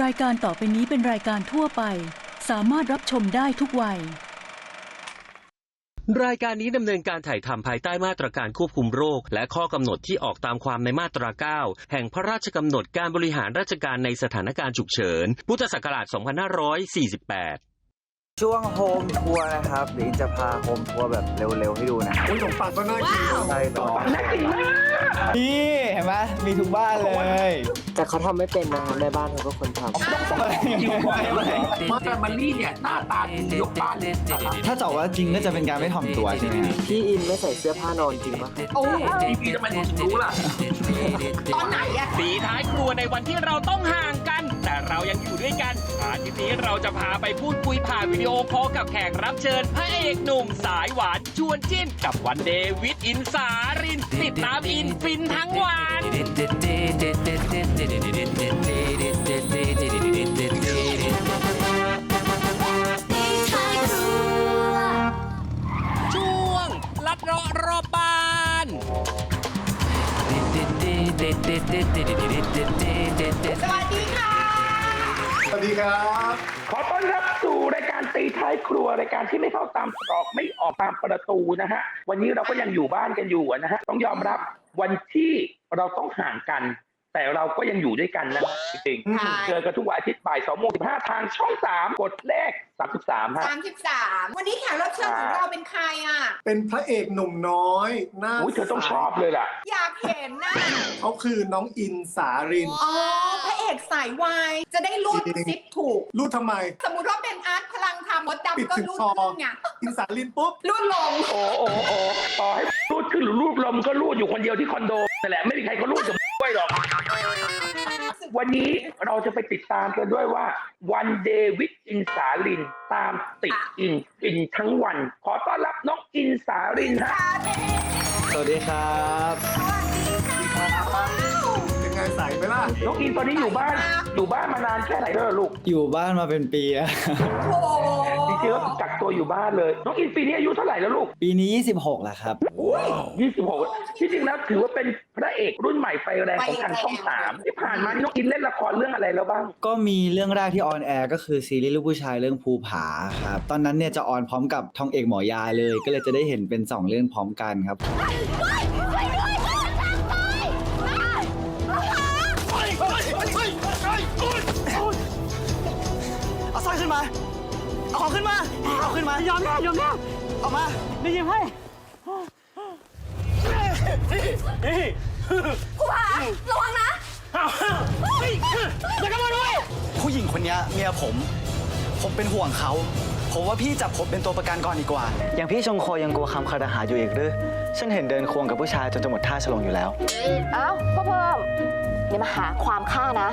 รายการต่อไปนี้เป็นรายการทั่วไป สามารถรับชมได้ทุกวัย รายการนี้ดำเนินการถ่ายทำภายใต้มาตรการควบคุมโรค และข้อกำหนดที่ออกตามความในมาตรา 9 แห่งพระราชกำหนดการบริหารราชการในสถานการณ์ฉุกเฉิน พุทธศักราช 2548ช่วงโฮมทัวร์นะครับเดี๋ยวอินจะพาโฮมทัวร์แบบเร็วๆให้ดูนะขนมปังก็น่ากินใช่ต่อนี่ เห็นไหมมีทุกบ้านเลยแต่เขาทำไม่เป็นนะครับแม่บ้านเขาก็คนทมาแต่มันนี่เนี่ยหน้าตาดียกบ้านเลยถ้าเจาะว่าจริงก็จะเป็นการไม่ถ่อมตัวใช่ไหมครับำพี่อินไม่ใส่เสื้อผ้านอนจริงปะโอ้ทีวีทำไมผมรู้ล่ะตอนไหนอะสีท้ายครัวในวันที่เราต้องห่างกัน แต่เรายังอยู่ด้วยกันอาทิตย์นี้เราจะพาไปพูดคุยผ่านวิดีโอคอลกับแขกรับเชิญพระเอกหนุ่มสายหวานชวนจิ้นกับวันเดวิดอินสารินติดตามอินฟินทั้งวันช่วงลัดเลาะรอบบ้านสวัสดีครับ ขอต้อนรับสู่รายการตีท้ายครัวรายการที่ไม่เข้าตามตรอกไม่ออกตามประตูนะฮะ วันนี้เราก็ยังอยู่บ้านกันอยู่นะฮะ ต้องยอมรับ วันที่เราต้องห่างกัน แต่เราก็ยังอยู่ด้วยกันนะจริงใช่ ๆเจอกันทุกวันอาทิตย์บ่ายสองโมงสิบห้าทางช่องสามกดเลขสามสิบสามฮะ สามสิบสามวันนี้แขกรับเชิญของเราเป็นใครอะ เป็นพระเอกหนุ่มน้อยหน้าอุ้ยเธอต้องชอบเลยล่ะ อยากเห็นน่ะเขาคือน้องอินสาริน อ๋อพระเอกสายวายจะได้รูดจริง ซิปถูก รูดทำไม สมมุติว่าเป็นอาร์ตพลังธรรมมดปิดดำก็ถึงรูดคอ ขึ้นไงอินสารินปุ๊บ รูดลง โอ้โอ้โอ้ต่อให้รูดขึ้นหรือรูดลมก็รูดอยู่คนเดียวที่คอนโดนั่นแหละไม่มีใครเขารูดกับด้ วยหรอก วันนี้เราจะไปติดตามกันด้วยว่า วันเดวิดอินสาลินตามติดอินอินทั้งวัน ขอต้อนรับน้องอินสาลินฮะสวัสดีครับ ใส่ไหมล่ะน้องอินตอนนี้อยู่บ้าน อยู่บ้านมานานแค่ไหนแล้วล่ะลูกอยู่บ้านมาเป็นปีแล้วโอ้โหจริงๆแล้วกักตัวอยู่บ้านเลย น้องอินปีนี้อายุเท่าไหร่แล้วลูก ปีนี้ 26แล้วครับ 26ที่จริงแล้วถือว่าเป็นพระเอกรุ่นใหม่ไฟแรงของทางช่องสามที่ผ่านมาน้องอินเล่นละครเรื่องอะไรแล้วบ้าง ก็มีเรื่องแรกที่ออนแอร์ก็คือซีรีส์ลูกผู้ชายเรื่องภูผาครับ ตอนนั้นเนี่ยจะออนพร้อมกับทองเอกหมอยาเลย ก็เลยจะได้เห็นเป็น 2 เรื่องพร้อมกันครับเอา ยอมแล้วยอมแล้วเอามาได้ยินให้ผู้หญิงคนเนี้ยเมียผม ผมเป็นห่วงเขา ผมว่าพี่จับผมเป็นตัวประกันก่อนดีกว่า อย่างพี่ชงโคยังกลัวคำคาดหาอยู่อีกหรือ ฉันเห็นเดินควงกับผู้ชายจนจะหมดท่าฉลองอยู่แล้ว เอ้าพ่อเพิ่มอย่ามาหาความฆ่านะ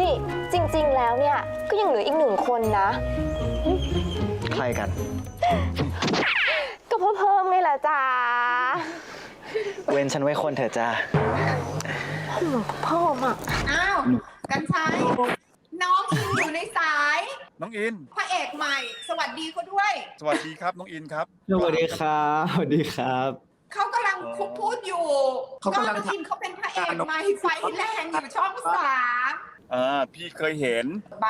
นี่จริง ๆ แล้วเนี่ยก็ยังเหลืออีกหนึ่งคนนะใค รกัน ก็พ่อเพิ่มนี่แหละจ้าเว้นฉันไว้คนเถอะจ้าพ่อมอะอ้าวกันชัยน้องอินอยู่ในสายน้องอิน พระเอกใหม่ สวัสดีเขาด้วย สวัสดีครับน้องอินครับ สวัสดีครับสวัสดีครับ เขากำลังคุพูดอยู่เขากำลังน้องอินเขาเป็นพระเอกใหม่ไฟแรงอยู่ช่องสาม อ่าพี่เคยเห็น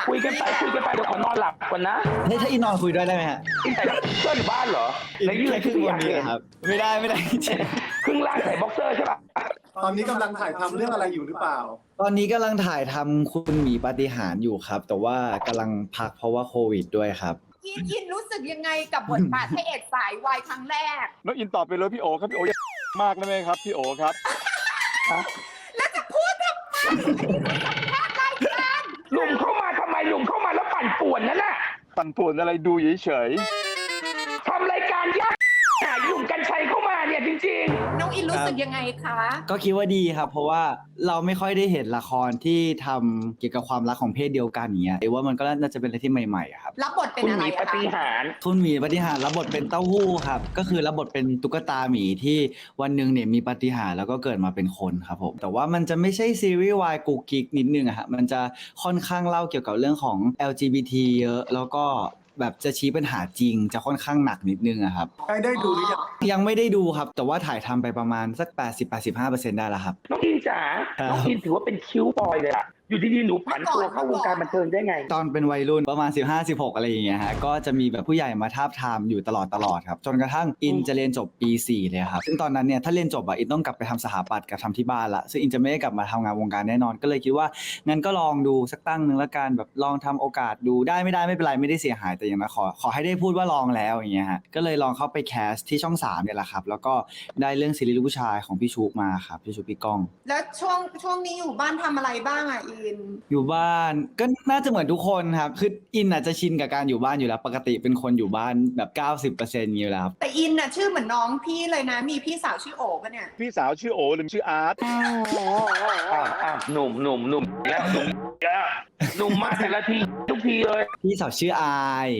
คุยกันไปคุยกันไปเดี๋ยวขอนอนหลับก่อนนะนี่ถ้าอีนอนคุยด้วยได้ไหมฮะอินใส่บ็อกเซอร์อยู่บ้านเหรอแล้วยืนแค่ครึ่งที่วัอนยากนี้เห็นครับ ไม่ได้ไม่ได้จริงครึ่งล่างใส่บ็อกเซอร์ใช่ปะตอนนี้กำลังถ่ายทำเรื่องอะไรอยู่หรือเปล่า ตอนนี้กำลังถ่ายทำคุณหมีปาฏิหาริย์อยู่ครับ แต่ว่ากำลังพักเพราะว่าโควิดด้วยครับอินอินรู้สึกยังไงกับบทบาทพระเอกสายวายครั้งแรก น้องอินตอบไปเลยพี่โอครับพี่โออย่ามากได้ไหมครับพี่โอครับ แล้วจะพูดทำไมอันนี้คือสั ปั่นป่วนอะไรดูเฉย รู้สึกยังไงคะก็คิดว่าดีครับ เพราะว่าเราไม่ค่อยได้เห็นละครที่ทำเกี่ยวกับความรักของเพศเดียวกันอย่างเงี้ยเอว่ามันก็น่าจะเป็นอะไรที่ใหม่ๆอะครับ รับบทๆเป็นคุณอะหไรมีปอะฏิคะหารคุณหมีปฏิหารย์รับบทเป็นเต้าหู้ครับ ก็คือรับบทเป็นตุ๊กตาหมีที่วันหนึ่งเนี่ยมีปฏิหารย์แล้วก็เกิดมาเป็นคนครับผม แต่ว่ามันจะไม่ใช่ซีรีส์วายกุกกิกนิดนึงอะฮะมันจะค่อนข้างเล่าเกี่ยวกับเรื่องของ LGBT เยอะ แล้วก็ แบบจะชี้ปัญหาจริงจะค่อนข้างหนักนิดนึงอะครับใครได้ดูหรือยังยังไม่ได้ดูครับ แต่ว่าถ่ายทำไปประมาณสัก 80-85%ได้แล้วครับ น้องอินจ๋า ครับ น้องอินถือว่าเป็นคิ้วบอยเลยอะ อยู่ดีๆหนูผันตัวเข้าวงการบันเทิงได้ไง ตอนเป็นวัยรุ่นประมาณ 15 16 อะไรอย่างเงี้ยฮะก็จะมีแบบผู้ใหญ่มาทาบทามอยู่ตลอดตลอดครับ จนกระทั่งอินจะเรียนจบปี 4 เลยครับซึ่งตอนนั้นเนี่ยถ้าเรียนจบอะอินต้องกลับไปทำสถาปัตย์กับทำที่บ้านละซึ่งอินจะไม่ได้กลับมาทำงานวงการแน่นอนก็เลยคิดว่างั้นก็ลองดูสักตั้งหนึ่งละกันแบบลองทำโอกาสดูได้ไม่ได้ไม่เป็นไรไม่ได้เสียหายแต่อย่างน้อยขอขอให้ได้พูดว่าลองแล้วอย่างเงี้ยฮะก็เลยลองเข้าไปแคสที่ช่อง3เนี่ยแหละครับแล้วก็ได้เรื่องซีรีส์ลูกผู้ชายของพี่ชูมาครับพี่ชูพี่ก้อง แล้วช่วงช่วงนี้อยู่บ้านทำอะไรบ้างอะอินอยู่บ้านก็น่าจะเหมือนทุกคนครับ คืออินอาจจะชินกับการอยู่บ้านอยู่แล้ว ปกติเป็นคนอยู่บ้านแบบ 90%อยู่แล้วครับแต่อินน่ะชื่อเหมือนน้องพี่เลยนะ มีพี่สาวชื่อโอปะเนี่ย พี่สาวชื่อโอหรือชื่ออาร์ตอ้าวอ้าวหนุ่มหนุ่มหนุ่มแล้วหนุ่มแล้วหนุ่มมาแต่ละทีทุกทีเลยพี่สาวชื่ออาย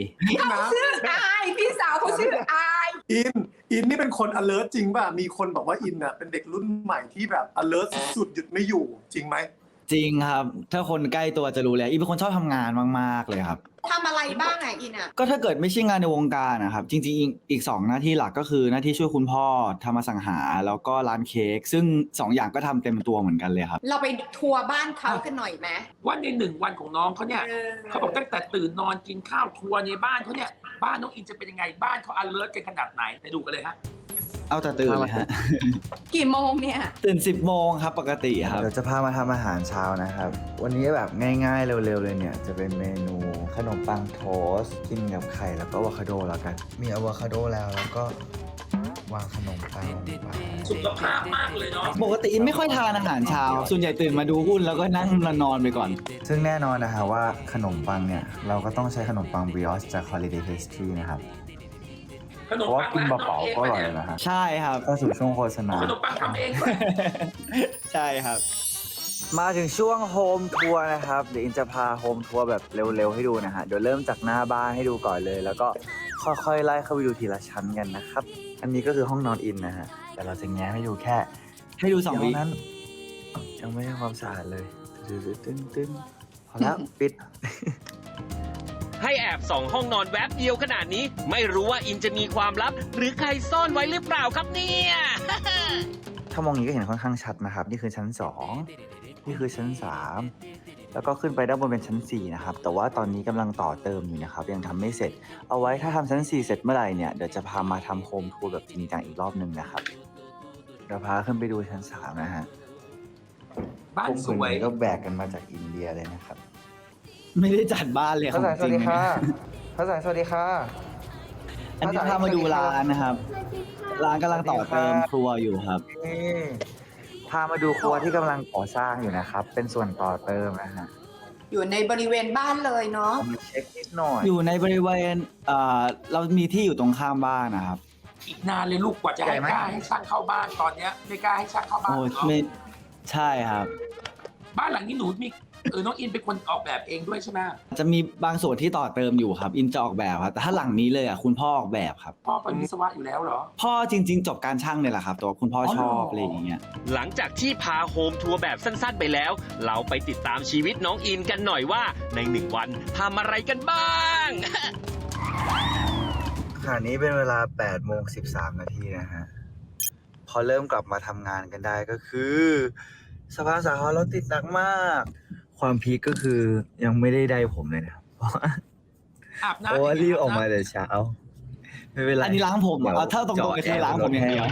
ชื่ออายพี่สาวเขาชื่ออายอิน อินนี่เป็นคน alert จริงป่ะ มีคนบอกว่าอินอะเป็นเด็กรุ่นใหม่ที่แบบ alert สุดๆหยุดไม่อยู่จริงไหม จริงครับ ถ้าคนใกล้ตัวจะรู้เลยอินเป็นคนชอบทำงานมาก ๆ เลยครับ ทำอะไรบ้างอะอินอะ ก็ถ้าเกิดไม่ใช่งานในวงการนะครับ จริงๆอีกอีกสองหน้าที่หลักก็คือหน้าที่ช่วยคุณพ่อทำมาสังหา แล้วก็ร้านเค้กซึ่งสองอย่างก็ทำเต็มตัวเหมือนกันเลยครับ เราไปทัวร์บ้านเขากันหน่อยไหมว่าในหนึ่งวันของน้องเขาเนี่ยเออเขาบอกตั้งแต่ตื่นนอนกินข้าวทัวร์ในบ้านเขาเนี่ยบ้านน้องอินจะเป็นยังไงบ้านเขา alert กันขนาดไหนไปดูกันเลยฮะ เอาแต่ตื่นเลยฮะ กี่โมงเนี่ย ตื่น10โมงครับปกติครับ เดี๋ยวจะพามาทำอาหารเช้านะครับ วันนี้แบบง่ายๆเร็วๆเลยเนี่ย จะเป็นเมนูขนมปังโทสต์กินกับไข่แล้วก็อะโวคาโดแล้วกัน มีอะโวคาโดแล้วแล้วก็วางขนมปังลงไปสุขภาพมากเลยเนาะปกติอินไม่ค่อยทานอาหารเช้า ส่วนใหญ่ตื่นมาดูหุ้นแล้วก็นั่งนอนไปก่อน ซึ่งแน่นอนนะฮะว่าขนมปังเนี่ย เราก็ต้องใช้ขนมปังบริออชจาก Holiday Pastry นะครับ ขนเพมราะว่าปังกินร้านเปล่าๆก็อร่อยน้งนะฮะใช่ครับ เข้าสู่ช่วงโฆษณา ขนมปังทำเองด้วยใช่ครับ มาถึงช่วงโฮมทัวร์นะครับ เดี๋ยวอินจะพาโฮมทัวร์แบบเร็วๆให้ดูนะฮะ เดี๋ยวเริ่มจากหน้าบ้านให้ดูก่อนเลย แล้วก็ค่อยๆไล่เข้าไปดูทีละชั้นกันนะครับ อันนี้ก็คือห้องนอนอินนะฮะ แต่เราจะแง้มให้ดูแค่ให้ดูสองเดี๋วิยวนั้นยังไม่ได้ความสะอาดเลยตึ้งตึ้งๆพอแล้ว ปิด ให้แอบส่องห้องนอนแวบเดียวขนาดนี้ ไม่รู้ว่าอินจะมีความลับ หรือใครซ่อนไว้หรือเปล่าครับเนี่ย ถ้ามองอย่างนี้ก็เห็นค่อนข้างชัดนะครับ นี่คือชั้น 2 นี่คือชั้น 3 แล้วก็ขึ้นไปด้านบนเป็นชั้น 4 นะครับ แต่ว่าตอนนี้กำลังต่อเติมอยู่นะครับ ยังทำไม่เสร็จ เอาไว้ถ้าทำชั้น 4 เสร็จเมื่อไหร่เนี่ย เดี๋ยวจะพามาทำโฮมทัวร์แบบจริงจังอีกรอบหนึ่งนะครับเดี๋ยวพาขึ้นไปดูชั้น 3 นะฮะบ้านพวกสคุณวยนี้ก็แบกกันมาจากอินเดียเลยนะครับ ไม่ได้จัดบ้านเลยของจริงเลยนะพระสายสวัสดีค่ะ อันนี้พามาดูร้านนะครับ ร้านกำลังต่อเติมครัวอยู่ครับ นี่พามาดูครัวที่กำลังก่อสร้างอยู่นะครับ เป็นส่วนต่อเติมนะฮะอยู่ในบริเวณบ้านเลยเนาะ เอามาเช็คนิดหน่อย อยู่ในบริเวณเอ่อเรามีที่อยู่ตรงข้ามบ้านนะครับ อีกนานเลยลูกกว่าจะให้กล้าให้ช่างเข้าบ้านตอนเนี้ยไม่กล้าให้ช่างเข้าบ้านโอ้ยเนาะไม่ใช่ครับ บ้านหลังนี้หนูมี เออน้องอินเป็นคนออกแบบเองด้วยใช่ไหมจะมีบางส่วนที่ต่อเติมอยู่ครับ อินจะออกแบบครับแต่ถ้าหลังนี้เลยอะคุณพ่อออกแบบครับ พ่อเป็นวิศวะอยู่แล้วเหรอ พ่อจริง ๆ จบการช่างเนี่ยแหละครับแต่ว่าคุณพ่ออ๋อชอบเหรอออะไรอย่างเงี้ย หลังจากที่พาโฮมทัวร์แบบสั้น ๆ ไปแล้ว เราไปติดตามชีวิตน้องอินกันหน่อยว่าในหนึ่งวันทำอะไรกันบ้าง ขณะนี้เป็นเวลา8โมง13 นาทีนะฮะ พอเริ่มกลับมาทำงานกันได้ก็คือสะพานสาธรณ์รถติดหนักมาก ความพีคก็คือยังไม่ได้ได้ผมเลยนะเพราะว่าอาบเพน้ำราะว่ารีบออกมาแต่เช้า ไม่เป็นไรอันนี้ล้างผมเหรอเอาเท่าตรงๆก็คือล้างผมอย่างเดียว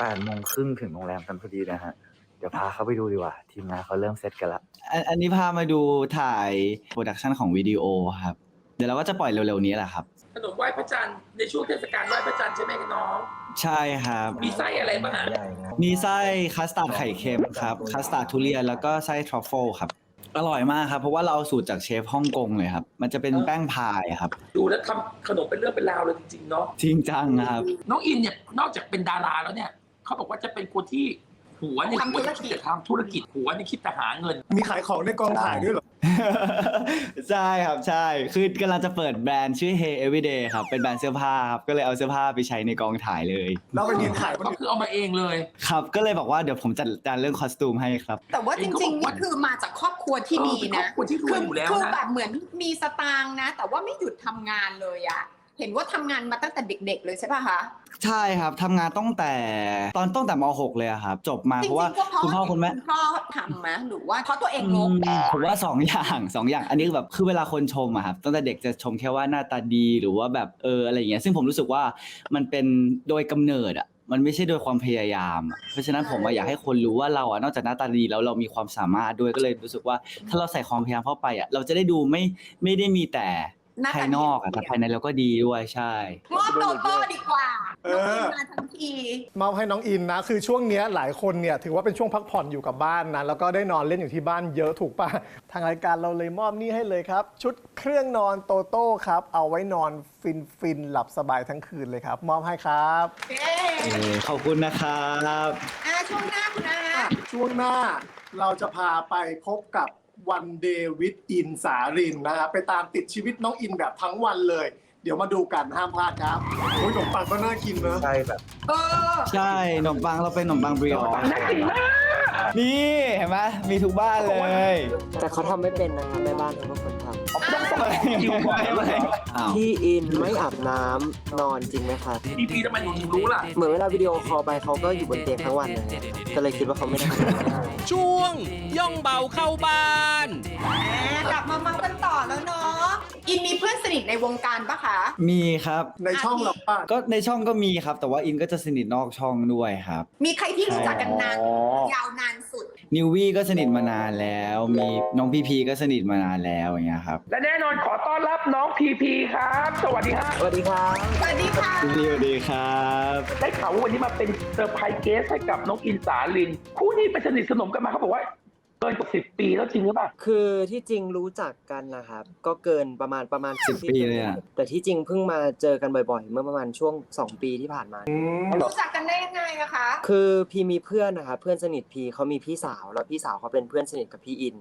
แปดโมงครึ่งถึงโรงแรมกันพอดีนะฮะ เดี๋ยวพาเขาไปดูดีกว่า ทีมงานเขาเริ่มเซตกันละ อันอันนี้พามาดูถ่ายโปรดักชันของวิดีโอครับ เดี๋ยวเราก็จะปล่อยเร็วๆนี้แหละครับ ขนมไหว้พระจันทร์ในช่วงเทศกาลไหว้พระจันทร์ใช่ไหมกันน้อง ใช่ครับ มีไส้อะไรบ้างอะใหญ่นะมีไส้คัสตาร์ดไข่เค็มครับ คัสตาร์ดทุเรียนแล้วก็ไส้ทรัฟเฟิลครับ อร่อยมากครับ เพราะว่าเราเอาสูตรจากเชฟฮ่องกงเลยครับ มันจะเป็นแป้งพายครับ ดูแล้วทำขนมเป็นเรื่องเป็นราวเลยจริงๆเนาะจริงจังครับ น้องอินเนี่ยนอกจากเป็นดาราแล้วเนี่ยเขาบอกว่าจะเป็นคนที่ หัวเนี่ยทำธุรกิจคิดจะทำธุรกิจหัวเนี่ยคิดแต่หาเงิน มีขายของในกองถ่ายด้วยเหรอ ใช่ครับใช่ คือกำลังจะเปิดแบรนด์ชื่อ Hey Everyday ครับ เป็นแบรนด์เสื้อผ้าครับ ก็เลยเอาเสื้อผ้าไปใช้ในกองถ่ายเลย เราไปเรียนขายคนก็อื่นคือเอามาเองเลย ครับ ก็เลยบอกว่าเดี๋ยวผมจัดการเรื่องคอสตูมให้ครับ แต่ว่าจริงๆนี่คือมาจากครอบครัวที่ดีเออเป็นครนะอบครัวที่รวยอยู่แล้วคือนะแบบเหมือนมีสตางค์นะ แต่ว่าไม่หยุดทำงานเลยอะ เห็นว่าทำงานมาตั้งแต่เด็ก ๆ เลยใช่ป่ะคะ ใช่ครับทำงานตั้งแต่ตอนตั้งแต่ม .6 เลยอะครับ จบมาจเพริราะว่างๆก็เพราะคุณพ่อคุณแม่คุณพ่อทำไหมหรือว่าเพราะตัวเองอืลกมผมว่าสองอย่างสองอย่างอันนี้แบบคือเวลาคนชมอะครับตั้งแต่เด็กจะชมแค่ว่าหน้าตาดีหรือว่าแบบเอออะไรอย่างเงี้ยซึ่งผมรู้สึกว่ามันเป็นโดยกำเนิดอะมันไม่ใช่โดยความพยายามอะเพราะฉะนั้นผมอะอยากให้คนรู้ว่าเราอะนอกจากหน้าตาดีแล้วเรามีความสามารถด้วยก็เลยรู้สึกว่า ถ้าเราใส่ความพยายามเข้าไปอะเราจะได้ดูไม่ไม่ได้มีแต่หน้าตาดี ภายนอกอะแต่ภายในเราก็ดีด้วยใช่ มอบโตโต้ดีกว่าเอน้องออินมาทั้งทีมอบให้น้องอินนะ คือช่วงเนี้ยหลายคนเนี่ยถือว่าเป็นช่วงพักผ่อนอยู่กับบ้านนะ แล้วก็ได้นอนเล่นอยู่ที่บ้านเยอะถูกป่ะทางรายการเราเลยมอบนี่ให้เลยครับ ชุดเครื่องนอนโตโต้ครับ เอาไว้นอนฟินฟินๆหลับสบายทั้งคืนเลยครับ มอบให้ครับ เย้เออขอบคุณนะครับ อะช่วงหน้าคุณอาช่วงหน้าเราจะพาไปพบกับ วันเดวิดอินสารินนะครับไปตามติดชีวิตน้องอินแบบทั้งวันเลย เดี๋ยวมาดูกันห้ามพลาดครับโอ้ยขนมปังก็น่ากินนะใช่แบบเออใช่ขนมปังเราเป็นขนมปังบริออชน่ากินมากนี่เห็นไหมมีทุกบ้านเลย แต่เขาทำไม่เป็นนะครับแม่บ้านเขาก็คนทต้ องสมัยอยู่ก่อนอ้าวำพี่อินไม่อาบน้ำนอนจริงไหมครับพีพีทำไมหนูถึงรู้ล่ะ เหมือนเวลาวิดีโอคอลไปเขาก็อยู่บนเตียงทั้งวันเลยครับก็เลยคิดว่าเขาไม่ได้ทำงานช่วง ย่องเบาเข้าบ้าน กลับมาเมากันต่อแล้วเนาะอินมีเพื่อนสนิทในวงการปะคะ มีครับ ในช่องเราป่ะก็ในช่องก็มีครับ แต่ว่าอินก็จะสนิทนอกช่องด้วยครับ มีใครที่รู้จักกันนานอ๋อยาวนานสุด นิววี่ก็สนิทมานานแล้ว มีน้องพีพีก็สนิทมานานแล้วอย่างเงี้ยครับและแน่นอนขอต้อนรับน้องพีพีครับ สวัสดีครับสวัสดีครับสวัสดีค่ะสวัสดีครับ ได้ข่าวว่าวันนี้มาเป็นเซอร์ไพรส์เกสให้กับน้องอินสาลิน คู่นี้ไปสนิทสนมกันมาเขาบอกว่า เกินกว่าสิบปีแล้วจริงหรือเปล่าคือที่จริงรู้จักกันนะครับ ก็เกินประมาณประมาณสิบปีเลยอะแต่ที่จริงเพิ่งมาเจอกันบ่อยๆ เมื่อประมาณช่วง2ปีที่ผ่านมา รู้จักกันได้ยังไงอะคะ คือพีมีเพื่อนนะครับเพื่อนสนิทพีเขามีพี่สาวแล้วพี่สาวเขาเป็นเพื่อนสนิทกับพี่อิน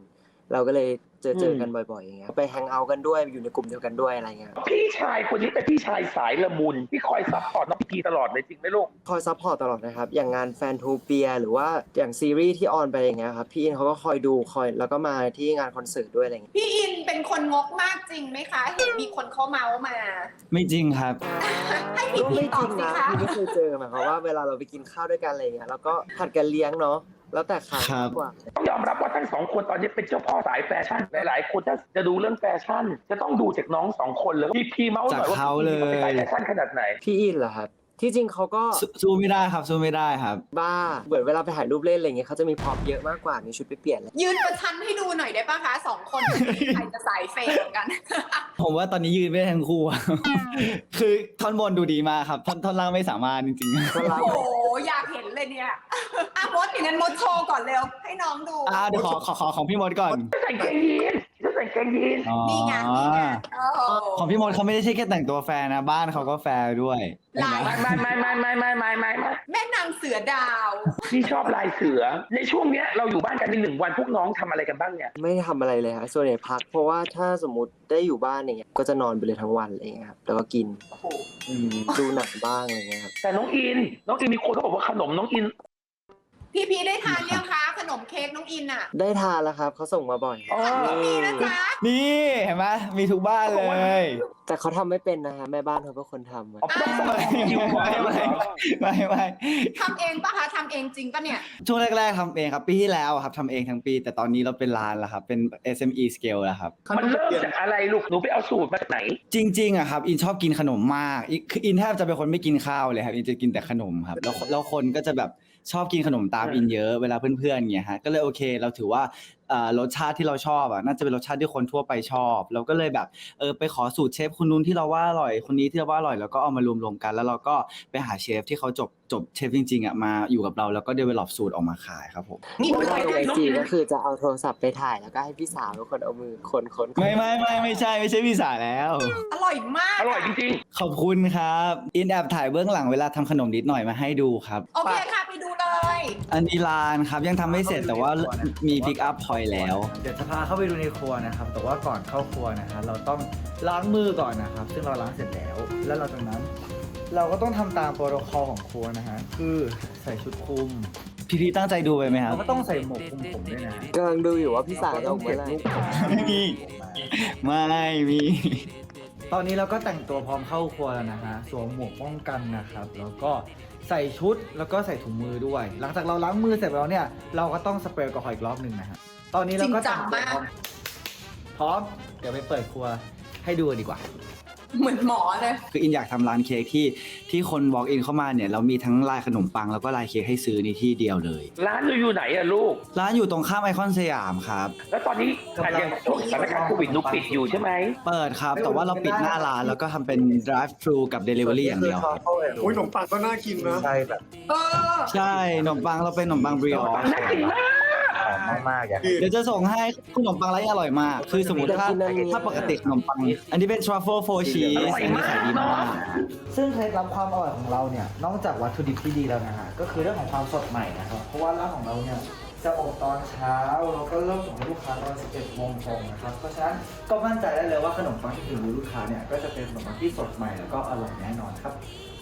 เราก็เลยเจอเจอกันบ่อยๆอย่างเงี้ยไปแฮงเอาท์กันด้วยอยู่ในกลุ่มเดียวกันด้วยอะไรเงี้ยพี่ชายคนนี้เป็นพี่ชายสายละมุนที่คอยซัพพอร์ตน้องพีตลอดเลยจริงไหมลูกคอยซัพพอร์ตตลอดนะครับอย่างงานแฟนทูเปียหรือว่าอย่างซีรีส์ที่ออนไปอย่างเงี้ยครับพี่อินเขาก็คอยดูคอยแล้วก็มาที่งานคอนเสิร์ตด้วยอะไรเงี้ยพี่อินเป็นคนงกมากจริงไหมคะเห็นมีคนเขาเมาส์มา ไม่จริงครับ ให้พี่ก็พีไม่ตจอริบงสินะคะพี่ไม่เคยเจอหมายความว่าเวลาเราไปกินข้าวด้วยกันอะไรเงี้ยแล้วก็ผัดกันเลี้ยงเนาะ แล้วแต่ครั้งครับ มากกว่า ต้องยอมรับว่าทั้งสองคนตอนนี้เป็นเจ้าพ่อสายแฟชั่น หลาย ๆ คนถ้าจะดูเรื่องแฟชั่น จะต้องดูจากน้องสองคนเลยพี่พีเมาส์หน่อยว่าจากเขาพี่พีเป็นสายเลยแฟชั่นขนาดไหน พี่อินเหรอครับ ที่จริงเขาก็สู้สู้ไม่ได้ครับ สู้ไม่ได้ครับ บ้าเหมือนเวลาไปถ่ายรูปเล่นอะไรเงี้ยเขาจะมีพร็อพเยอะมากกว่ามีชุดไปเปลี่ยนเลยยืนประชันให้ดูหน่อยได้ปะคะสองคนใครจะสายเฟรมกัน ผมว่าตอนนี้ยืนไม่ได้ทั้งคู่อะคือท่อนบนดูดีมากครับ ท่อนท่อนล่างไม่สามารถจริงๆคนเราโอ้โหอยากเห็นเลยเนี่ยอะมดอย่างนั้นมดโชว์ก่อนเร็ว ให้น้องดู อ่าเดี๋ยวขอขอขอของพี่มดก่อนใส่เกงยีน จะใส่เกงยีนอ๋อนี่ไงนี่ไงโอ้โหของพี่มดเขาไม่ได้ใช่แค่แต่งตัวแฟร์นะ บ้านเขาก็แฟร์ด้วยลายไม่ไม่ไม่ไม่ไม่ไม่ไม่ไม่ไม่แม่นางเสือดาว พี่ชอบลายเสือ ในช่วงเนี้ยเราอยู่บ้านกันในหนึ่งวันพวกน้องทำอะไรกันบ้างเนี่ยไม่ได้ทำอะไรเลยครับส่วนใหญ่พัก เพราะว่าถ้าสมมติได้อยู่บ้านอย่างเงี้ยก็จะนอนไปเลยทั้งวันอะไรเงี้ยครับแล้วก็กินโอ้โหอืมดูหนังบ้างอะไรเงี้ยครับแต่น้องอิน น้องอินมีคนเขาบอกว่าขนมน้องอิน พี่พีได้ทานยังคะข นมเค้กน้องอินอะได้ทานแล้วครับเขาส่งมาบ่อยอ๋อมีนะจ๊ะนี่เห็นไหมมีทุกบ้านเลยแต่เขาทำไม่เป็นนะฮะแม่บ้านเขาเป็นคนทำอะอ๋อต้องส่งไม่คิวไม่ไม่ไม่ไม่ทำเองปะคะทำเองจริงปะเนี่ย ช่วงแรกๆทำเองครับปีที่แล้วครับทำเองทั้งปี แต่ตอนนี้เราเป็นร้านแล้วครับเป็น SME scale แล้วครับ มันเริ่มจากอะไรลูกหนูไปเอาสูตรมาจากไหน จริงๆอะครับอินชอบกินขนมมากอินคืออินแทบจะเป็นคนไม่กินข้าวเลยครับอินจะกินแต่ขนมครับแล้วแล้วคนก็จะแบบ ชอบกินขนมตามอินเยอะเวลาเพื่อนๆเงี้ยฮะก็เลยโอเค เราถือว่าเอ่อรสชาติที่เราชอบอะน่าจะเป็นรสชาติที่คนทั่วไปชอบ เราก็เลยแบบเออไปขอสูตรเชฟคนนู้นที่เราว่าอร่อยคนนี้ที่เราว่าอร่อยแล้วก็เอามารวมๆกัน แล้วเราก็ไปหาเชฟที่เขาจบจบเชฟจริงๆอะมาอยู่กับเราแล้วก็เดเวล็อปสูตรออกมาขายครับผม นี่เวไม่ลาใช่ลงไอน้องจีอินก็คือจะเอาโทรศัพท์ไปถ่ายแล้วก็ให้พี่สาวเป็นคนเอามือคนคนๆไม่ไม่ไม่ไม่ใช่ไม่ใช่พี่สาแล้ว อร่อยมากอร่อยจริงขอบคุณครับ อินแอบถ่ายเบื้องหลังเวลาทำขนมนิดหน่อยมาให้ดูครับโอเคค่ะไป ดูเลย อันนี้ลานครับยังทำไม่เสร็จแต่ว่ามีพิกอัพพอยแล้ว เดี๋ยวจะพาเข้าไปดูในครัวนะครับ แต่ว่าก่อนเข้าครัวนะครับเราต้องล้างมือก่อนนะครับ ซึ่งเราล้างเสร็จแล้ว แล้วเราจากนั้น เราก็ต้องทำตามโปรโตคอลของครัวนะฮะ คือใส่ชุดคลุม พี่พีตั้งใจดูไปไหมครับก็ต้องใส่หมวกคลุมผมด้วยนะกำลังดูอยู่ว่าพี่สาวจะออกเมื่อไหร่ไม่มีไม่มีตอนนี้เราก็แต่งตัวพร้อมเข้าครัวแล้วนะฮะ สวมหมวกป้องกันนะครับ แล้วก็ ใส่ชุดแล้วก็ใส่ถุงมือด้วย หลังจากเราล้างมือเสร็จแล้วเนี่ย เราก็ต้องสเปรย์แอลกอฮอล์อีกรอบหนึ่งนะฮะตอนนี้เราก็แต่งตัวพร้อมพร้อม เดี๋ยวไปเปิดครัวให้ดูดีกว่า เหมือนหมอเลยคืออินอยากทำร้านเค้กที่ที่คน walk in เข้ามาเนี่ยเรามีทั้งลายขนมปังแล้วก็ลายเค้กให้ซื้อในที่เดียวเลย ร้านเราอยู่ไหนอะลูก ร้านอยู่ตรงข้ามไอคอนสยามครับ แล้วตอนนี้อันยังช่วงสถานการณ์โควิดหนูปิดอยู่ใช่ไหมเปิดครับ แต่ว่าเราปิดหน้าร้านแล้วก็ทำเป็น drive thru กับ delivery อย่างเดียวครับโอ้ยขนมปังก็น่ากินนะ ใช่แบบ เออ ใช่ขนมปังเราเป็นขนมปังบริออช น่ากินมากหอ มมากๆอย่างเดี๋ยวจะส่งให้ขนมปังร้านนี้อร่อยมาก คือสมมติถ้าถ้าปกติขนมปัง อันนี้เป็น truffle four cheese อันนี้ขายดีมากซึ่งเคล็ดลับความอร่อยของเราเนี่ย นอกจากวัตถุดิบที่ดีแล้วนะฮะ ก็คือเรื่องของความสดใหม่นะครับ เพราะว่าร้านของเราเนี่ยจะอบตอนเช้าแล้วก็เริ่มส่งให้ลูกค้าตอน 11โมงตรงนะครับ เพราะฉะนั้นก็มั่นใจได้เลยว่าขนมปังที่ถึงมือลูกค้าเนี่ยก็จะเป็นขนมปังที่สดใหม่แล้วก็อร่อยแน่นอนครับ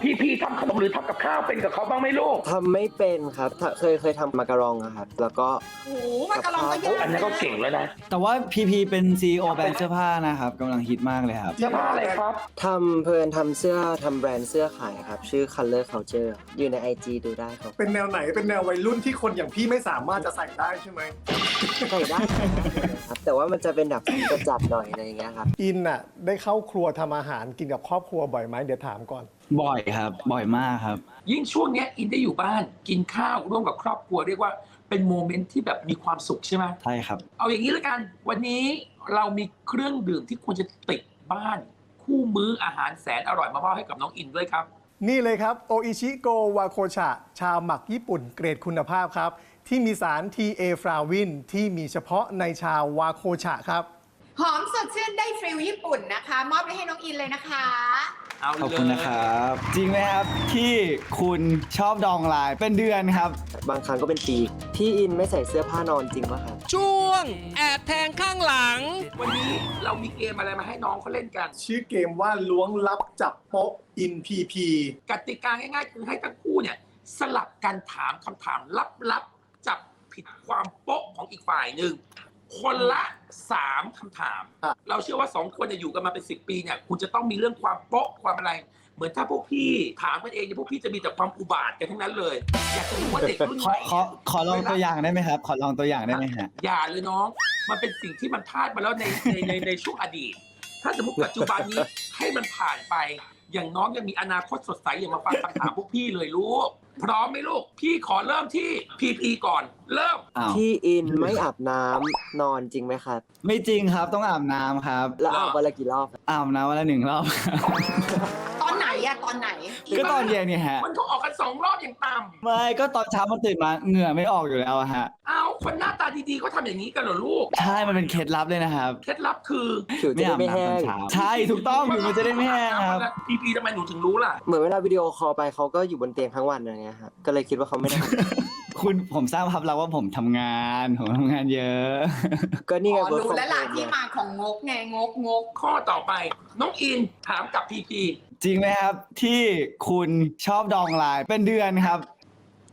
พี่พี่ทำขนมหรือทำกับข้าวเป็นกับเขาบ้างไหมลูกทำไม่เป็นครับถ้าเคยเคยทำมาการองอะครับแล้วก็ โอ้โหมากระลองก็ยาโอ้กอันนั้นก็เก่งแล้วนะแต่ว่าพีพีเป็น CEO แบรนด์เสื้อผ้านะครับกำลังฮิตมากเลยครับ เสื้อผ้าอะไรครับ ทำเพลินทำเสื้อทำแบรนด์เสื้อขายครับ ชื่อ Color Culture อยู่ใน IG ดูได้ครับเป็นแนวไหนเป็นแนววัยรุ่นที่คนอย่างพี่ไม่สามารถจะใส่ได้ใช่ไหมใส่ได้ครับแต่ว่ามันจะเป็นแบบจะจับหน่อยอะไรอย่างเงี้ยครับ อินน่ะได้เข้าครัวทำอาหารกินกับครอบครัวบ่อยไหมเดี๋ยวถามก่อน บ่อยครับ บ่อยมากครับ ยิ่งช่วงเนี้ยอินได้อยู่บ้านกินข้าวร่วมกับครอบครัวเรียกว่าเป็นโมเมนต์ที่แบบมีความสุขใช่ไหมใช่ครับ เอาอย่างนี้แล้วกันวันนี้เรามีเครื่องดื่มที่ควรจะติดบ้าน คู่มื้ออาหารแสนอร่อยมามอบให้กับน้องอินด้วยครับ นี่เลยครับโออิชิโกวาโคชะ ชาหมักญี่ปุ่นเกรดคุณภาพครับ ที่มีสาร TA ฟราวินที่มีเฉพาะในชาวาโคชะครับ หอมสดชื่นได้ฟิลญี่ปุ่นนะคะ มอบไปให้น้องอินเลยนะคะ เอาขอบเลคุณยนะครับ จริงไหมครับที่คุณชอบดองไลน์เป็นเดือนครับ บางครั้งก็เป็นปี พี่อินไม่ใส่เสื้อผ้านอนจริงปะครับช่วง แอบแทงข้างหลัง วันนี้เรามีเกมอะไรมาให้น้องเขาเล่นกัน ชื่อเกมว่าล้วงลับจับโป๊ะอินพีพีกติกาง่ายๆ คือให้ทั้งคู่เนี่ย สลับกันถามคำถามลับๆจับผิดความโป๊ะของอีกฝ่ายหนึ่ง คนละสามคำถามเราเชื่อว่าสองคนเนี่ยอยู่กันมาเป็นสิบปีเนี่ยคุณจะต้องมีเรื่องความโป๊ะความอะไร เหมือนถ้าพวกพี่ถามกันเองเนี่ยพวกพี่จะมีแต่ความอุบาทกันทั้งนั้นเลย อยากจะรู้ว่าเด็กรุ่นขใหอม่ขอขอลองตัวอย่างได้ไหมครับ ขอลองตัวอย่างได้ไหมฮะ อย่าเลยน้อง มันเป็นสิ่งที่มันพลาดมาแล้วในในในในช่วงอดีต ถ้าสมมติปัจจุบันนี้ให้มันผ่านไป อย่างน้องยังมีอนาคตสดใสอย่ามาฟังคำถามพวกพี่เลยลูก พร้อมไหมลูก พี่ขอเริ่มที่พีพีก่อน เริ่ม อ้าวพี่อินไม่อาบน้ำนอนจริงไหมครับ ไม่จริงครับต้องอาบน้ำครับ แล้วอาบวันละกี่รอบครับอาบน้ำวันละหนึ่งรอบ ตอนไหนอะตอนไหนก็ตอนเย็นเนี่ยฮะ มันก็ออกกันสองรอบอย่างต่ไม่ก็ตอนเช้ามันตื่นมาเหงื่อไม่ออกอยู่แล้วอะฮะำเอา คนหน้าตาดีๆเขาทำอย่างนี้กันเหรอลูก ใช่มันเป็นเคล็ดลับเลยนะครับ เคล็ดลับคือผิวจะไม่ได้อาบไม่น้ำแห้ตอนงเช้าใช่ถูกต้องอยู่มันจะได้ไม่แห้งครับพีพีทำไมหนูถึงรู้ล่ะ เหมือนเวลาวิดีโอคอลไปเขาก็อยู่บนเตียงทั้งวันอะไรเงี้ยครับก็เลยคิดว่าเขาไม่ได้คุณผมทราบครับแล้วว่าผมทำงาน ผมทำงานเยอะ ก็นี่อ๋ไงอ work รู้ from แล้วล่ะ home ที่มาของงกไงงกงก ข้อต่อไป น้องอินถามกับพีพีจริงไหมครับที่คุณชอบดองไลน์เป็นเดือนครับ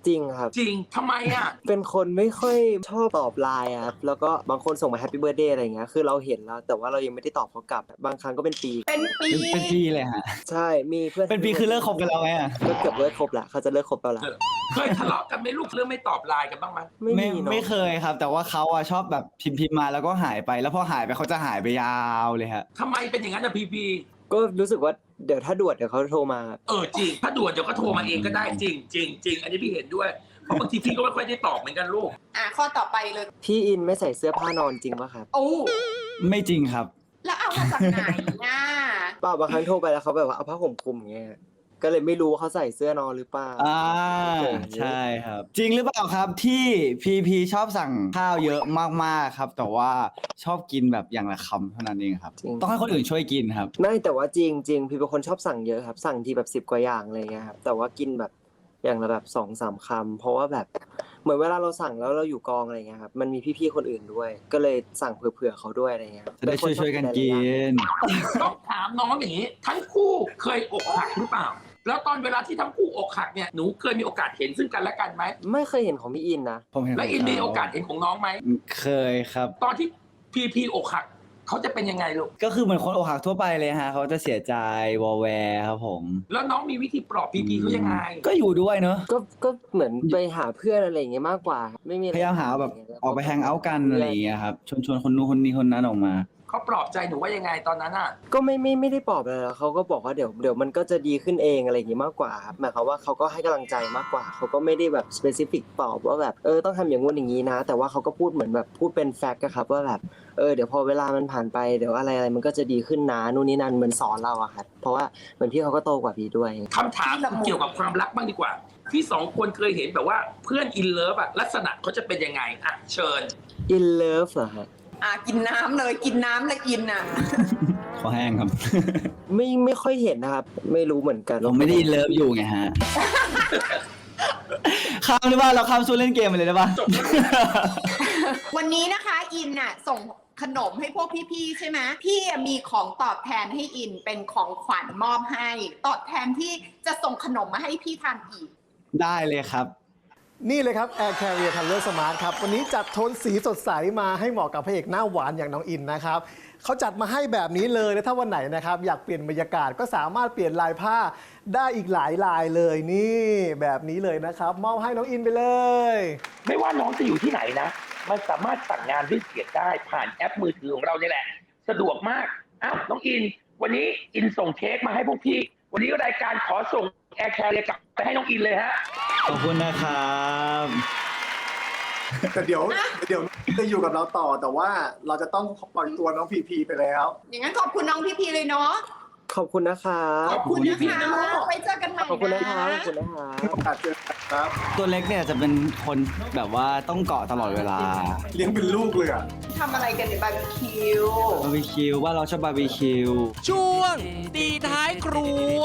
จริงครับ จริงทำไมอะ เป็นคนไม่ค่อยชอบตอบไลน์อะครับแล้วก็บางคนส่งมาแฮปปี้เบิร์ดเดย์อะไรเงี้ยคือเราเห็นแล้ว แต่ว่าเรายังไม่ได้ตอบเขากลับ บางครั้งก็เป็นปี เป็นปีเป็นเป็นปีเลยฮะ ใช่มีเพื่อนเป็นปีคือเลิกคบกันแล้วไหมอะก็เกือบเลิกคบละเขาจะเลิกคบแล้วละเคยทะเลาะกันไหมลูกเรื่องไม่ตอบไลน์กันบ้างไหมไม่ไม่มีเนอะไม่เคยครับ แต่ว่าเขาอะชอบแบบพิมพ์พิมพ์มาแล้วก็หายไป แล้วพอหายไปเขาจะหายไปยาวเลยฮะ ทำไมเป็นอย่างนั้นอะพีพีก็รู้สึกว่า เดี๋ยวถ้าด่วนเดี๋ยวเขาโทรมา เออจริง ถ้าด่วนเดี๋ยวก็โทรมาเองก็ได้จริงจริงจริงอันนี้พี่เห็นด้วยเพราะบางทีพี่ก็ไม่ค่อยได้ตอบเหมือนกันลูก อะข้อต่อไปเลย พี่อินไม่ใส่เสื้อผ้านอนจริงปะครับโอ้ไม่จริงครับ แล้วเอามาจากไหนน่ะเปล่าบางครั้งโทรไปแล้วเขาแบบว่าเอาผ้าห่มคลุมอย่างเงี้ย ก็เลยไม่รู้ว่าเขาใส่เสื้อนอนหรือเปล่าอ่าใช่ครับ จริงหรือเปล่าครับที่พีพีชอบสั่งข้าวเยอะมากๆครับ แต่ว่าชอบกินแบบอย่างละคำเท่านั้นเองครับจริงต้องให้คนอื่นช่วยกินครับ ไม่แต่ว่าจริงจริงพี่เป็นคนชอบสั่งเยอะครับ สั่งทีแบบสิบ10กว่าอย่างอะไรเงี้ยครับแต่ว่ากินแบบอย่างละแบบสองสามคำเพราะว่าแบบเหมือนเวลาเราสั่งแล้วเราอยู่กองอะไรเงี้ยครับมันมีพี่ๆคนอื่นด้วย ก็เลยสั่งเผื่อๆเขาด้วยอะไรเงี้ยครับจะได้ช่วยช่วยๆกันกินต้องถามน้องอย่างนี้ ทั้งคู่เคยอกหักหรือเปล่า แล้วตอนเวลาที่ทั้งคู่อกหักเนี่ยหนูเคยมีโอกาสเห็นซึ่งกันและกันไหมไม่เคยเห็นของพี่อินนะ ผมเห็นและอินมีโอกาสเห็นของน้องไหมเคยครับ ตอนที่พีพีอกหักเขาจะเป็นยังไงลูกก็คือเหมือนคนอกหักทั่วไปเลยฮะเขาจะเสียใจวอลแวร์ครับผม แล้วน้องมีวิธีปลอบพีพีเขายังไง ก็อยู่ด้วยเนอะก็ก็เหมือนไปหาเพื่อนอะไรอย่างเงี้ยมากกว่าครับไม่มีอะไรพยายามหาแบบออกไปแฮงเอาท์กันอะไรอย่างเงี้ยครับชวนชวนคนนู้นคนนี้คนนั้นออกมา เขาปลอบใจหนูว่ายังไงตอนนั้นอะก็ไม่ไม่ไม่ได้ปลอบอะไรหรอกเขาก็บอกว่าเดี๋ยวเดี๋ยวมันก็จะดีขึ้นเองอะไรอย่างงี้มากกว่าครับหมายความว่าเขาก็ให้กำลังใจมากกว่าเขาก็ไม่ได้แบบสเปซิฟิกปลอบว่าแบบเออต้องทำอย่างงู้นอย่างนี้นะ แต่ว่าเขาก็พูดเหมือนแบบพูดเป็นแฟกต์อะครับว่าแบบเออเดี๋ยวพอเวลามันผ่านไปเดี๋ยวอะไรอะไรมันก็จะดีขึ้นนะนู่นนี่นั่นเหมือนสอนเราอะครับเพราะว่าเหมือนพี่เขาก็โตกว่าพี่ด้วย คำถามคือเกี่ยวกับความรักบ้างดีกว่า ที่สองคนเคยเห็นแบบว่าเพื่อนอินเลิฟอะลักษณะเขาจะเป็นยังไงอะเชิญอินเลิฟเหรอฮะ อะกินน้ำเลยกินน้ำเลยอินอะขอแห้งครับ ไม่ไม่ค่อยเห็นนะครับ ไม่รู้เหมือนกันเราไม่ได้เลิฟอยู่ไงฮะ ข้ามได้ป่ะเราข้ามสู้เล่นเกมไปเลยได้ป่ะ วันนี้นะคะอินน่ะส่งขนมให้พวกพี่ๆใช่ไหมพี่อะมีของตอบแทนให้อินเป็นของขวัญมอบให้ ตอบแทนที่จะส่งขนมมาให้พี่ทานอีก ได้เลยครับ นี่เลยครับ Air Carrier Color Smart ครับ วันนี้จัดโทนสีสดใสมาให้เหมาะกับพระเอกหน้าหวานอย่างน้องอินนะครับเขาจัดมาให้แบบนี้เลยและถ้าวันไหนนะครับ อยากเปลี่ยนบรรยากาศก็สามารถเปลี่ยนลายผ้าได้อีกหลายลายเลยนี่แบบนี้เลยนะครับ มอบให้น้องอินไปเลย ไม่ว่าน้องจะอยู่ที่ไหนนะ มันสามารถสั่งงานด้วยเสียงได้ผ่านแอปมือถือของเราเนี่แหละ สะดวกมากอ้าวน้องอิน วันนี้อินส่งเค้กมาให้พวกพี่ วันนี้รายการขอส่ง แอร์แคร์เรียกลับไปให้น้องอินเลยฮะ ขอบคุณนะครับ แต่เดี๋ยวเดี๋ยวจะอยู่กับเราต่อแต่ว่าเราจะต้องปล่อยตัวน้องพีพีไปแล้ว อย่างนั้นขอบคุณน้องพี่พีเลยเนาะ ขอบคุณนะครับขอบคุณนะคะไว้เจอกันใหม่ขอบคุณนะนะครับขอบคุณนะครับโอกาสเจอกันครับตัวเล็กเนี่ยจะเป็นคนแบบว่าต้องเกาะตลอดเวลาเลี้ยงเป็นลูกเลยอะทำอะไรกันในบาร์บีคิวบาร์บีคิวว่าเราชอบบาร์บีคิวช่วง ตีท้ายครัว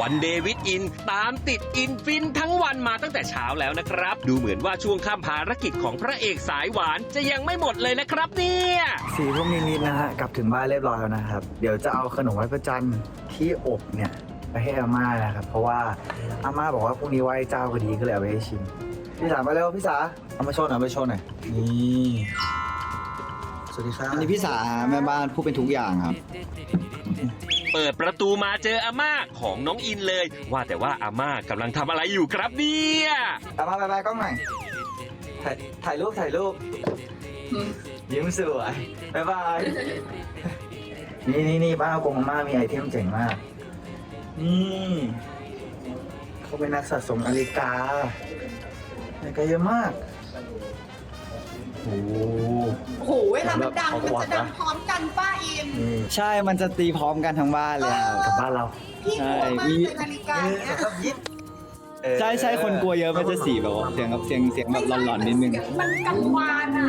วันเดวิดอินตามติดอินฟินทั้งวันมาตั้งแต่เช้าแล้วนะครับ ดูเหมือนว่าช่วงข้ามภารกิจของพระเอกสายหวานจะยังไม่หมดเลยนะครับเนี่ยสี่ทุ่มนิดๆนะฮะกลับถึงบ้านเรียบร้อยแล้วนะครับ เดี๋ยวจะเอาขนมไหว้พระจันทร์ที่อบเนี่ยไปให้อาม่านะครับ เพราะว่าอาม่าบอกว่าพรุ่งนี้ไหว้เจ้าพอดีก็เลยเอาไปให้ชิมพี่สามาเร็วพี่สาเอามาโชว์หน่อยเอามาโชว์หน่อยนี่สวัสดีครับอันนี้พี่สาแม่บ้านผู้เป็นทุกอย่างครับ เปิดประตูมาเจออาม่าของน้องอินเลย ว่าแต่ว่าอาม่ากำลังทำอะไรอยู่ครับเนี่ยอาม่าบายบายกล้องหน่อยถ่ายถ่ายรูปถ่ายรูปยิ้มสวยบายบาย นี่นี่นี่บ้านอากงอาม่ามีไอเทมเจ๋งมาก นี่เขาเป็นนักสะสมนาฬิกานาฬิกาเยอะมากโอ้โหโอ้โหเวลามันดังมันจะดังพร้อมกันป้าอินนี่ใช่ มันจะตีพร้อมกันทั้งบ้านเลยครับกลับบ้านเราพี่กลัวมากเลยนาฬิกาเออเนี่ยครับยิบเออใช่ใช่คนกลัวเยอะมันจะสีแบบว่าเสียงแบบเสียงเสียงแบบหลอนๆนิดนึง มันกังวานอะ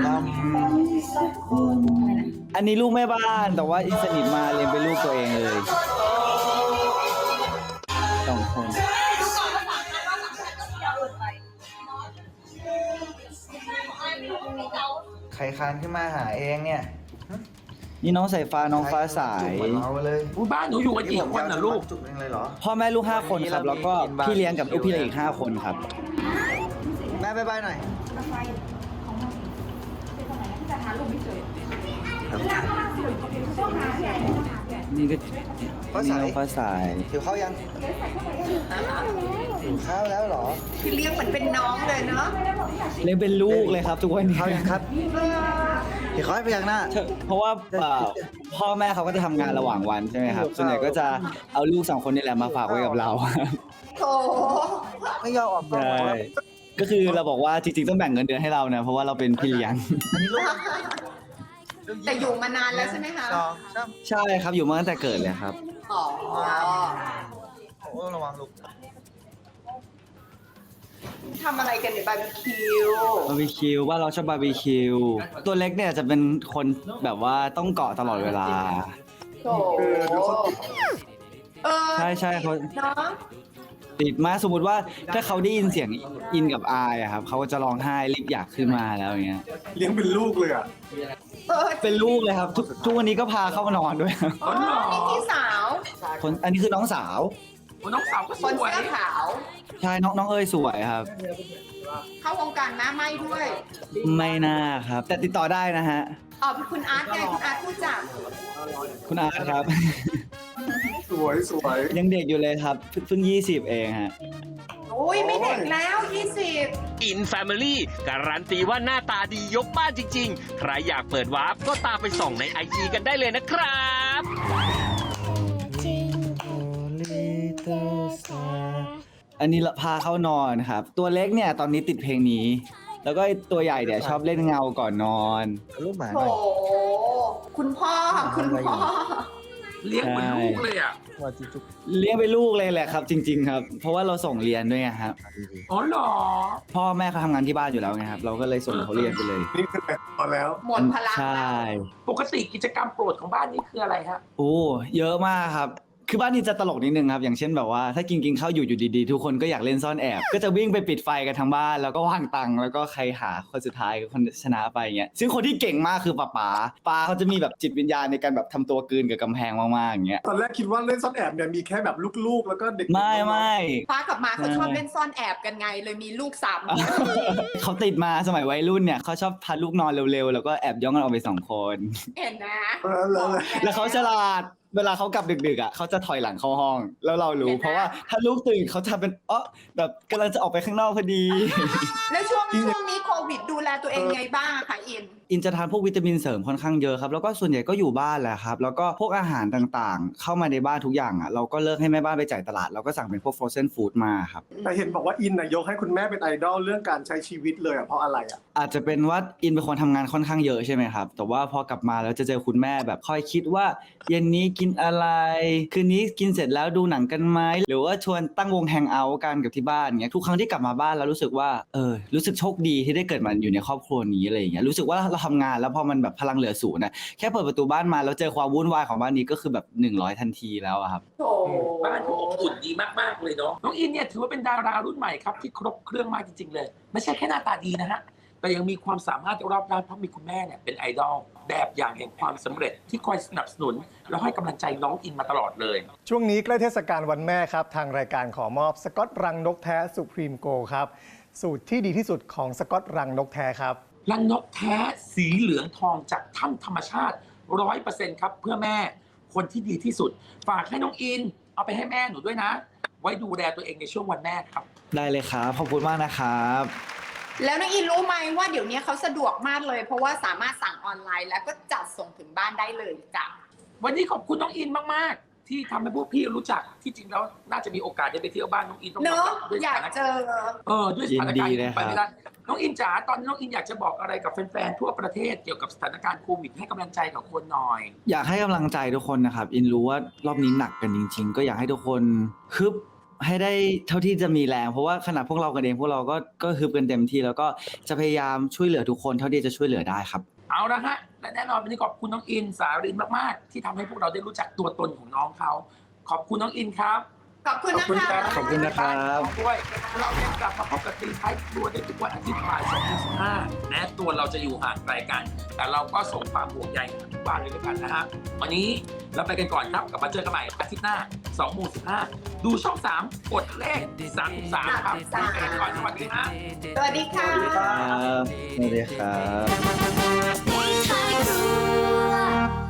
อันนี้ลูกแม่บ้านแต่ว่าอีสนิทมาเรียนเป็นลูกตัวเองเลยสองคนใครคานขึ้นมาหาเองเนี่ยนี่น้องสายฟ้าน้องฟ้าสายจุกเหมือนเราเลยอุ๊ยบ้านหนูอยู่กันกี่คนน่ะลูก จุกเองเลยเหรอ พ่อแม่ลูกห้าคนครับ แล้วก็พี่เลี้ยงกับลูกพี่เลี้ยงอีกห้าคนครับ แม่บายบายหน่อย นี่ก็ฟ้านี่สายน้องฟ้าสายหิวข้าวยังหิวข้าวแล้วเหรอคือเลี้ยงเหมือนเป็นน้องเลยเนาะเลี้ยงเป็นลูกเลยครับ ทุกวันนี้ข้าวยังครับหิวข้าวให้พยักหน้า เพราะว่าเอ่อพ่อแม่เขาก็จะทำงานระหว่างวันใช่ไหมครับ ส่วนใหญ่ก็จะเอาลูกสองคนนี่แหละมาฝากไว้กับเรา โถไม่ยอมออกกล้องใช่เหรอก็คือเราบอกว่าจริงๆต้องแบ่งเงินเดือนให้เรานะเพราะว่าเราเป็นพี่เลี้ยง อันนี้ลูก แต่อยู่มานานแล้วใช่ไหมคะสองสามใช่ครับอยู่มาตั้งแต่เกิดเลยครับ อ๋อโอ้ระวังลูกทำอะไรกันในบาร์บีคิวบาร์บีคิวว่าเราชอบบาร์บีคิว ตัวเล็กเนี่ยจะเป็นคนแบบว่าต้องเกาะตลอดเวลา โถเออใช่ใช่เขา เนาะ ติดมากสมมติว่าถ้าเขาได้ยินเสียงอินกับอายอะครับเขาก็จะร้องไห้รีบอยากขึ้นมาแล้วอย่างเงี้ยเลี้ยงเป็นลูกเลยอะเออเป็นลูกเลยครับทุกทุกวันนี้ก็พาเข้ามานอนด้วยครับอ๋อนี่พี่สาวคนอันนี้คือน้องสาว โอ้น้องสาวก็สคนวยเสื้อขาว ใช่น้องน้องเอ้ยสวยครับ เข้าวงการน้าไม่ด้วย ไม่น่าครับ แต่ติดต่อได้นะฮะ อ๋อคุณอาร์ตไงคุณอาร์ตพูดจักคุณอาร์ตครับ สวยสวย ยังเด็กอยู่เลยครับ เพิ่งเพิ่งยี่สิบเองฮะอุ้ยไม่เด็กแล้ว 20 อินแฟมิลี่การันตีว่าหน้าตาดียกบ้านจริง ๆ ใครอยากเปิดวาร์ปก็ตามไปส่องในไอจีกันได้เลยนะครับ อันนี้ละพาเข้านอนครับ ตัวเล็กเนี่ยตอนนี้ติดเพลงนี้ แล้วก็ไอ้ตัวใหญ่เนี่ยชอบเล่นเงาก่อนนอนลูกหมาหโถน่อยคุณพ่อคุณพ่อ เลี้ยงเหมือนลูกเลยอะว่าจุ๊จุ๊เลี้ยงเป็นลูกเลยแหละครับ จริง ๆ ครับ เพราะว่าเราส่งเรียนด้วยไงครับดีอ๋อเหรอ พ่อแม่เขาทำงานที่บ้านอยู่แล้วไงครับ เราก็เลยส่งเขาเรียนไปเลยนี่คือแต่พอแล้ว หมดพลังใช่แล้วปกติกิจกรรมโปรดของบ้านนี้คืออะไรฮะ โอ้ เยอะมากครับ คือบ้านนี้จะตลกนิดนึงครับ อย่างเช่นแบบว่าถ้ากินกินข้าวอยู่อยู่ดีๆ ทุกคนก็อยากเล่นซ่อนแอบ ก็จะวิ่งไปปิดไฟกันทั้งบ้าน แล้วก็วางตังค์แล้วก็ใครหาคนสุดท้ายก็คนชนะไปเงี้ยซึ่งคนที่เก่งมากคือป้าป๋าป้าเขาจะมีแบบจิตวิญญาณในการแบบทำตัวกลืนกับกำแพงมากๆอย่างเงี้ยตอนแรกคิดว่าเล่นซ่อนแอบเนี่ยมีแค่แบบลูกๆ แล้วก็เด็กๆไม่ไม่ ป้ากับมาเขาใช่ชอบเล่นซ่อนแอบกันไง เลยมีลูกสามคนเขาติดมาสมัยวัยรุ่นเนี่ยเขาชอบพาลูกนอนเร็วๆ แล้วก็แอบย่องกันออกไปสองคน เห็นนะเออเลยแล้วเขาฉลาดเวลาเขากลับดึกๆอะเขาจะถอยหลังเข้าห้อง แล้วเรารู้ เพราะว่าถ้าลูกตื่นเขาจะเป็นเออแบบกำลังจะออกไปข้างนอกพอดี แล้วช่วงช่วงนี้ โควิดดูแลตัวเองไงบ้างอะคะอิน อินจะทานพวกวิตามินเสริมค่อนข้างเยอะครับ แล้วก็ส่วนใหญ่ก็อยู่บ้านแหละครับ แล้วก็พวกอาหารต่างๆ เข้ามาในบ้านทุกอย่างอะ เราก็เลิกให้แม่บ้านไปจ่ายตลาด เราก็สั่งเป็นพวก frozen food มาครับ แต่เห็นบอกว่าอินน่ะยกให้คุณแม่เป็นไอดอลเรื่องการใช้ชีวิตเลยอะเพราะอะไรอะ อาจจะเป็นว่าอินเป็นคนทำงานค่อนข้างเยอะใช่ไหมครับ แต่ว่าพอกลับมาแล้วจะเจอคุณแม่แบบคอยคิดว่า เย็นนี้กินอะไร คืนนี้กินเสร็จแล้วดูหนังกันไหมหรือว่าชวนตั้งวงแฮงเอาท์กันกับที่บ้านเงี้ยทุกครั้งที่กลับมาบ้านแล้วรู้สึกว่าเออรู้สึกโชคดีที่ได้เกิดมาอยู่ในครอบครัวนี้อะไรอย่างเงี้ยรู้สึกว่าเราทำงานแล้วพอมันแบบพลังเหลือศูนย์นะแค่เปิดประตูบ้านมาแล้วเจอความวุ่นวายของบ้านนี้ก็คือแบบ100ทันทีแล้วอะครับโถบ้านเขาอบอุ่นดีมากๆเลยเนาะน้องอินเนี่ยถือว่าเป็นดารารุ่นใหม่ครับที่ครบเครื่องมากจริงๆเลย ไม่ใช่แค่หน้าตาดีนะฮะแต่ยังมีความสามารถรอบด้านเพราะมีคุณแม่เนี่ยเป็นไอดอลแบบอย่างแห่งความสำเร็จที่คอยสนับสนุน แล้วให้กำลังใจน้องอินมาตลอดเลย ช่วงนี้ใกล้เทศกาลวันแม่ครับ ทางรายการขอมอบสกอตรังนกแท้สุพรีมโกครับ สูตรที่ดีที่สุดของสกอตรังนกแท้ครับ รังนกแท้สีเหลืองทองจากถ้ำธรรมชาติร้อยเปอร์เซ็นต์ครับ เพื่อแม่คนที่ดีที่สุด ฝากให้น้องอิน เอาไปให้แม่หนูด้วยนะ ไว้ดูแลตัวเองในช่วงวันแม่ครับ ได้เลยครับ ขอบคุณมากนะครับ แล้วน้องอินรู้ไหมว่าเดี๋ยวนี้เขาสะดวกมากเลย เพราะว่าสามารถสั่งออนไลน์ แล้วก็จัดส่งถึงบ้านได้เลยจ้ะวันนี้ขอบคุณน้องอินมากๆ ที่ทำให้พวกพี่รู้จักที่จริงแล้วน่าจะมีโอกาสได้ไปเที่ยวบ้านน้องอินต้องเนอะด้วยอยากสถนเจอ เออด้วยสถานการยิณ์นดีเลยไปไม่ครัได้บน้องอินจ๋าตอนนี้น้องอินอยากจะบอกอะไรกับแฟนๆทั่วประเทศเกี่ยวกับสถานการณ์โควิดให้กำลังใจกับคนหน่อย อยากให้กำลังใจทุกคนนะครับ อินรู้ว่ารอบนี้หนักกันจริง ๆ ก็อยากให้ทุกคนฮึบให้ได้เท่าที่จะมีแรง เพราะว่าขนาดพวกเรากันเองพวกเราก็ก็ฮึบกันเต็มที่แล้วก็จะพยายามช่วยเหลือทุกคนเท่าที่จะช่วยเหลือได้ครับ เอาละฮะและแน่นอนวันนี้ขอบคุณน้องอินสารินมากๆ ที่ทำให้พวกเราได้รู้จักตัวตนของน้องเขาขอบคุณน้องอินครับ ขอบคุณนะคะขอบคุณนะครับ ด้วยเราจะกลับมาพบกับตีท้ายครัวได้ทุกวันอาทิตย์บ่ายสองถึงสิบห้าแม้ตัวเราจะอยู่ห่างไกลกัน แต่เราก็ส่งความห่วงใยหาทุกบ้านเลยด้วยกันนะฮะวันนี้เราไปกันก่อนครับกลับมาเจอกันใหม่อาทิตย์หน้า2โมง15ดูช่อง3กดเลข33ครับไปกันก่อนสวัสดีฮะ สวัสดีค่ะ ครับสวัสดีครับ